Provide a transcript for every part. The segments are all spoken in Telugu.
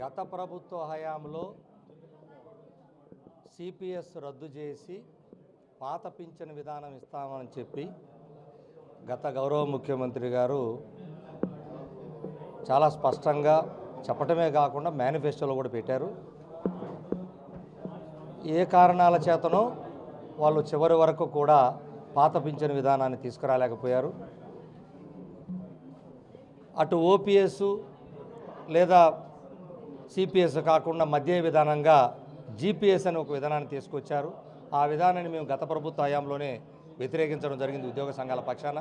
గత ప్రభుత్వ హయాంలో సిపిఎస్ రద్దు చేసి పాత పింఛన్ విధానం ఇస్తామని చెప్పి గత గౌరవ ముఖ్యమంత్రి గారు చాలా స్పష్టంగా చెప్పటమే కాకుండా మేనిఫెస్టోలో కూడా పెట్టారు. ఏ కారణాల చేతనో వాళ్ళు చివరి వరకు కూడా పాత పింఛన్ విధానాన్ని తీసుకురాలేకపోయారు. అటు ఓపీఎస్ లేదా సిపిఎస్ కాకుండా మధ్య విధానంగా జీపీఎస్ అని ఒక విధానాన్ని తీసుకొచ్చారు. ఆ విధానాన్ని మేము గత ప్రభుత్వ హయాంలోనే వ్యతిరేకించడం జరిగింది ఉద్యోగ సంఘాల పక్షాన.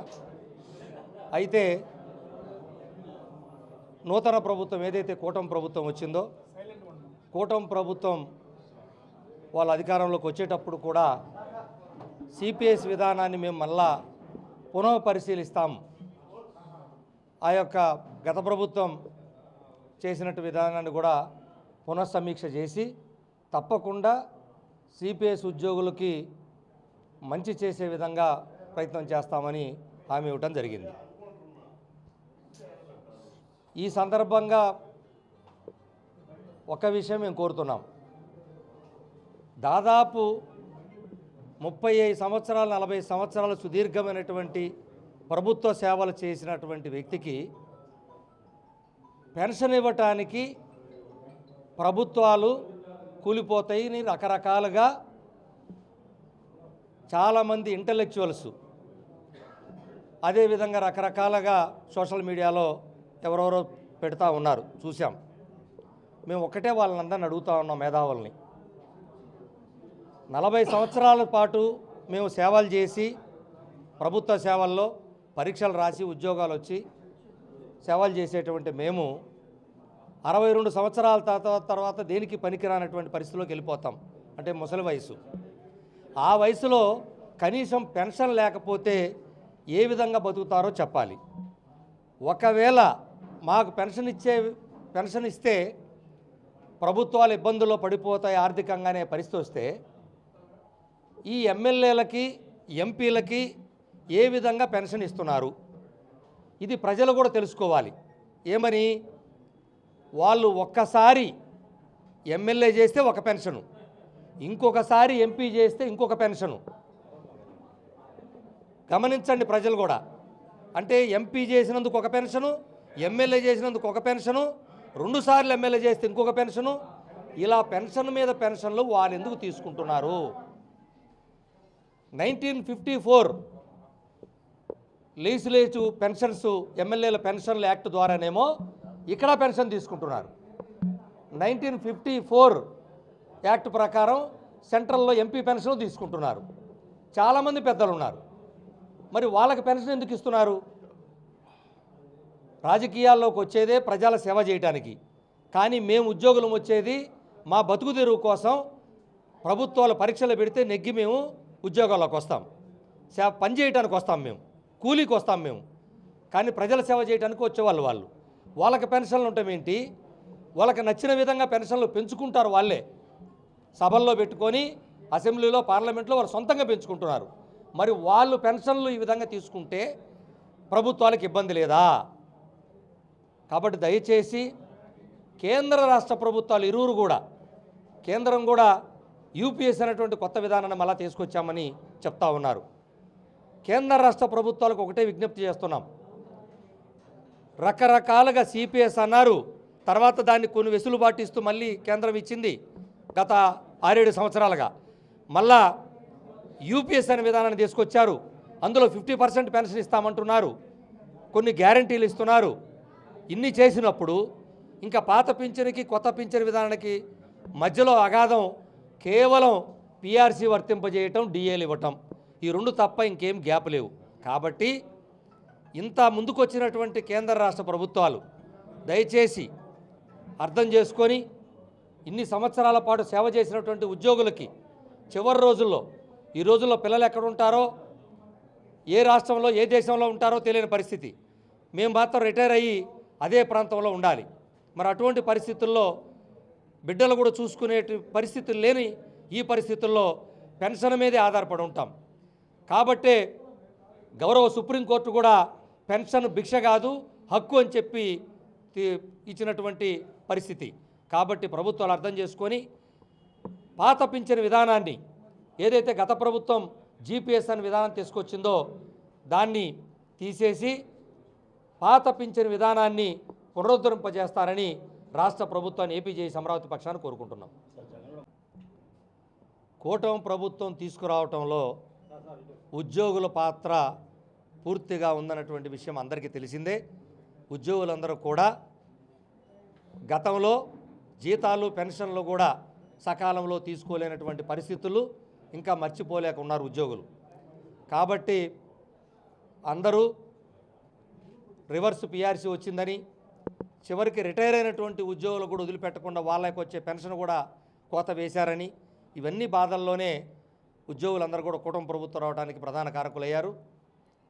అయితే నూతన ప్రభుత్వం ఏదైతే కూటమి ప్రభుత్వం వచ్చిందో కూటమి ప్రభుత్వం వాళ్ళ అధికారంలోకి వచ్చేటప్పుడు కూడా సిపిఎస్ విధానాన్ని మేము మళ్ళా పునః పరిశీలిస్తాం ఆ యొక్క గత ప్రభుత్వం చేసినట్టు విధానాన్ని కూడా పునఃసమీక్ష చేసి తప్పకుండా సిపిఎస్ ఉద్యోగులకి మంచి చేసే విధంగా ప్రయత్నం చేస్తామని హామీ ఇవ్వటం జరిగింది. ఈ సందర్భంగా ఒక విషయం మేము కోరుతున్నాం. దాదాపు ముప్పై ఐదు సంవత్సరాలు నలభై సంవత్సరాలు సుదీర్ఘమైనటువంటి ప్రభుత్వ సేవలు చేసినటువంటి వ్యక్తికి పెన్షన్ ఇవ్వటానికి ప్రభుత్వాలు కూలిపోతాయి రకరకాలుగా చాలామంది ఇంటలెక్చువల్స్. అదేవిధంగా రకరకాలుగా సోషల్ మీడియాలో ఎవరెవరో పెడతా ఉన్నారు. చూసాం మేము ఒకటే వాళ్ళందరిని అడుగుతా ఉన్నాం మేధావుల్ని. నలభై సంవత్సరాల పాటు మేము సేవలు చేసి ప్రభుత్వ సేవల్లో పరీక్షలు రాసి ఉద్యోగాలు వచ్చి సేవలు చేసేటువంటి మేము అరవై రెండు సంవత్సరాల తర్వాత తర్వాత దేనికి పనికిరానటువంటి పరిస్థితిలోకి వెళ్ళిపోతాం. అంటే ముసలి వయసు. ఆ వయసులో కనీసం పెన్షన్ లేకపోతే ఏ విధంగా బతుకుతారో చెప్పాలి. ఒకవేళ మాకు పెన్షన్ ఇచ్చే పెన్షన్ ఇస్తే ప్రభుత్వాలు ఇబ్బందుల్లో పడిపోతాయి ఆర్థికంగానే పరిస్థితి వస్తే ఈ ఎమ్మెల్యేలకి ఎంపీలకి ఏ విధంగా పెన్షన్ ఇస్తున్నారు? ఇది ప్రజలు కూడా తెలుసుకోవాలి. ఏమని వాళ్ళు ఒక్కసారి ఎమ్మెల్యే చేస్తే ఒక పెన్షను. ఇంకొకసారి ఎంపీ చేస్తే ఇంకొక పెన్షను. గమనించండి ప్రజలు కూడా. అంటే ఎంపీ చేసినందుకు ఒక పెన్షను ఎమ్మెల్యే చేసినందుకు ఒక పెన్షను రెండుసార్లు ఎమ్మెల్యే చేస్తే ఇంకొక పెన్షను. ఇలా పెన్షన్ మీద పెన్షన్లు వాళ్ళు ఎందుకు తీసుకుంటున్నారు? Nineteen fifty four legislative pensions ఎమ్మెల్యేల పెన్షన్ల యాక్ట్ ద్వారానేమో ఇక్కడ పెన్షన్ తీసుకుంటున్నారు. నైన్టీన్ ఫిఫ్టీ ఫోర్ యాక్ట్ ప్రకారం సెంట్రల్లో ఎంపీ పెన్షన్ తీసుకుంటున్నారు. చాలామంది పెద్దలు ఉన్నారు మరి వాళ్ళకి పెన్షన్ ఎందుకు ఇస్తున్నారు? రాజకీయాల్లోకి వచ్చేదే ప్రజల సేవ చేయడానికి కానీ మేము ఉద్యోగులం వచ్చేది మా బతుకు తెరువు కోసం ప్రభుత్వాలు పరీక్షలు పెడితే నెగ్గి మేము ఉద్యోగాల్లోకి వస్తాం. సేవ పని చేయడానికి వస్తాం మేము. కూలీకి వస్తాం మేము. కానీ ప్రజల సేవ చేయడానికి వచ్చేవాళ్ళు వాళ్ళు. వాళ్ళకి పెన్షన్లు ఉంటామేంటి వాళ్ళకి నచ్చిన విధంగా పెన్షన్లు పెంచుకుంటారు వాళ్ళే. సభల్లో పెట్టుకొని అసెంబ్లీలో పార్లమెంట్లో వాళ్ళు సొంతంగా పెంచుకుంటున్నారు. మరి వాళ్ళు పెన్షన్లు ఈ విధంగా తీసుకుంటే ప్రభుత్వాలకు ఇబ్బంది లేదా? కాబట్టి దయచేసి కేంద్ర రాష్ట్ర ప్రభుత్వాలు ఇరువురు కూడా కేంద్రం కూడా యూపీఎస్ అనేటువంటి కొత్త విధానాన్ని మళ్ళా తీసుకొచ్చామని చెప్తా ఉన్నారు. కేంద్ర రాష్ట్ర ప్రభుత్వాలకు ఒకటే విజ్ఞప్తి చేస్తున్నాం. రకరకాలుగా సిపిఎస్ అన్నారు. తర్వాత దాన్ని కొన్ని వెసులుబాటు ఇస్తూ మళ్ళీ కేంద్రం ఇచ్చింది గత ఆరేడు సంవత్సరాలుగా. మళ్ళా యూపీఎస్ అనే విధానాన్ని తీసుకొచ్చారు. అందులో ఫిఫ్టీ పర్సెంట్ పెన్షన్ ఇస్తామంటున్నారు. కొన్ని గ్యారంటీలు ఇస్తున్నారు. ఇన్ని చేసినప్పుడు ఇంకా పాత పింఛన్కి కొత్త పింఛన్ విధానానికి మధ్యలో అగాధం కేవలం పిఆర్సీ వర్తింపజేయటం డిఏలు ఇవ్వటం. ఈ రెండు తప్ప ఇంకేం గ్యాప్ లేవు. కాబట్టి ఇంత ముందుకొచ్చినటువంటి కేంద్ర రాష్ట్ర ప్రభుత్వాలు దయచేసి అర్థం చేసుకొని ఇన్ని సంవత్సరాల పాటు సేవ చేసినటువంటి ఉద్యోగులకి చివరి రోజుల్లో ఈ రోజుల్లో పిల్లలు ఎక్కడ ఉంటారో ఏ రాష్ట్రంలో ఏ దేశంలో ఉంటారో తెలియని పరిస్థితి. మేము మాత్రం రిటైర్ అయ్యి అదే ప్రాంతంలో ఉండాలి. మరి అటువంటి పరిస్థితుల్లో బిడ్డలు కూడా చూసుకునే పరిస్థితులు లేని ఈ పరిస్థితుల్లో పెన్షన్ మీదే ఆధారపడి ఉంటాం. కాబట్టే గౌరవ సుప్రీంకోర్టు కూడా పెన్షన్ భిక్ష కాదు హక్కు అని చెప్పి ఇచ్చినటువంటి పరిస్థితి. కాబట్టి ప్రభుత్వాలు అర్థం చేసుకొని పాత పింఛన్ విధానాన్ని ఏదైతే గత ప్రభుత్వం జీపీఎస్ అనే విధానం తీసుకొచ్చిందో దాన్ని తీసేసి పాత పింఛన్ విధానాన్ని పునరుద్ధరింపజేస్తారని రాష్ట్ర ప్రభుత్వాన్ని ఏపీ చేసి అమరావతి పక్షాన్ని కోరుకుంటున్నాం. కూటమి ప్రభుత్వం తీసుకురావటంలో ఉద్యోగుల పాత్ర పూర్తిగా ఉందన్నటువంటి విషయం అందరికీ తెలిసిందే. ఉద్యోగులందరూ కూడా గతంలో జీతాలు పెన్షన్లు కూడా సకాలంలో తీసుకోలేనటువంటి పరిస్థితులు ఇంకా మర్చిపోలేక ఉన్నారు ఉద్యోగులు. కాబట్టి అందరూ రివర్స్ పిఆర్సీ వచ్చిందని చివరికి రిటైర్ అయినటువంటి ఉద్యోగులు కూడా వదిలిపెట్టకుండా వాళ్ళకి వచ్చే పెన్షన్ కూడా కోత వేశారని ఇవన్నీ బాధల్లోనే ఉద్యోగులందరూ కూడా కుటుంబ ప్రభుత్వం రావడానికి ప్రధాన కారకులయ్యారు.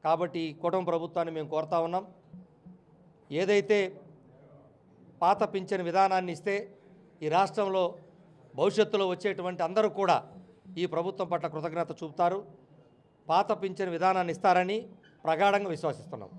కాబట్టి కుటుంబ ప్రభుత్వాన్ని మేము కోరుతా ఉన్నాం. ఏదైతే పాత పింఛన్ విధానాన్ని ఇస్తే ఈ రాష్ట్రంలో భవిష్యత్తులో వచ్చేటువంటి అందరూ కూడా ఈ ప్రభుత్వం పట్ల కృతజ్ఞత చూపుతారు. పాత పింఛన్ విధానాన్ని ఇస్తారని ప్రగాఢంగా విశ్వసిస్తున్నాం.